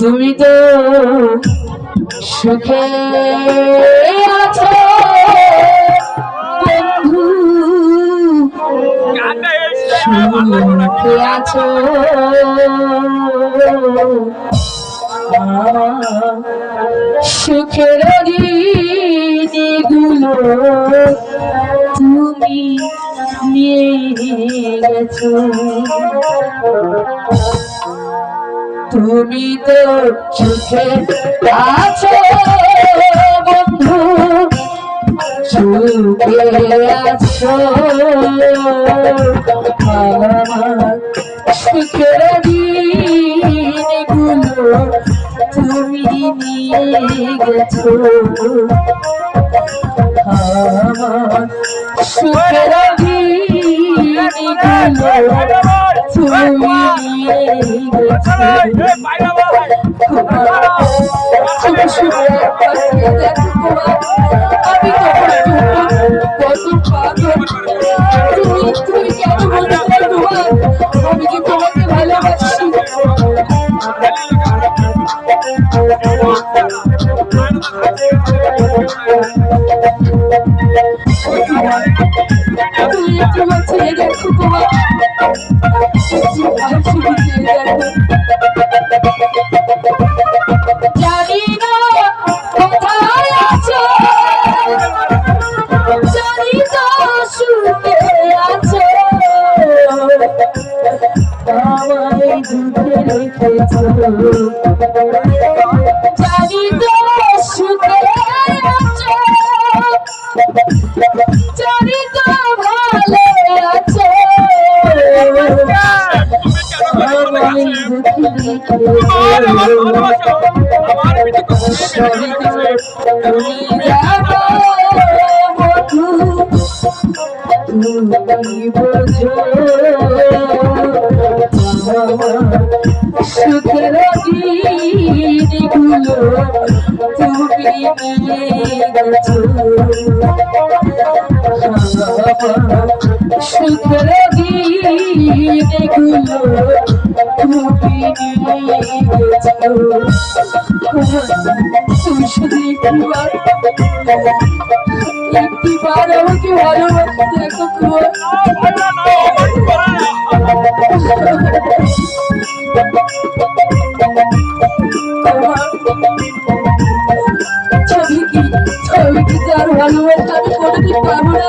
তুমি তো সুখে আছো বন্ধু। সুখে আছো। সুখের দিনগুলো তুমি নিয়ে তুমি তো সুখে আছো, বন্ধু। সুখে আছো। সুখের দিনগুলো তুমি নিয়ে গেছো। আমার সুখের আমি কত পাগল তুমি তুমি কেন বলতে তোমার আমি কি তোমাকে ভালোবাসি তুমি তোমার ছেলে দেখো তোমার জানি না কোথায় আছো জানি তো সুখে আছো আমায় দুঃখে রেখেছো সুখের দিনগুলো তুমি নিয়ে গেছো সুখের তুমি শুধু একটিবার একটিবার আমাকে ভালোবাসতে দেখো ছবি কি ছবি কি তার ভালোবাসা আমি কোনোদিন পাবো না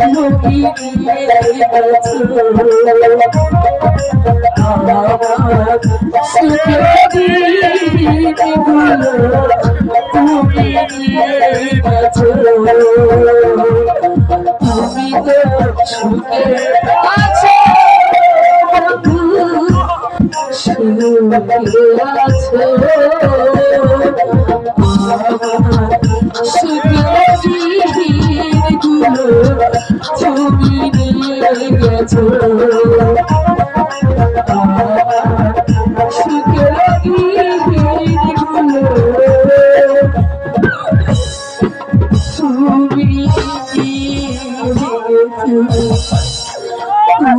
মরে তুমি তো সুখে আছো সুখে আছো নিয়ে গেছো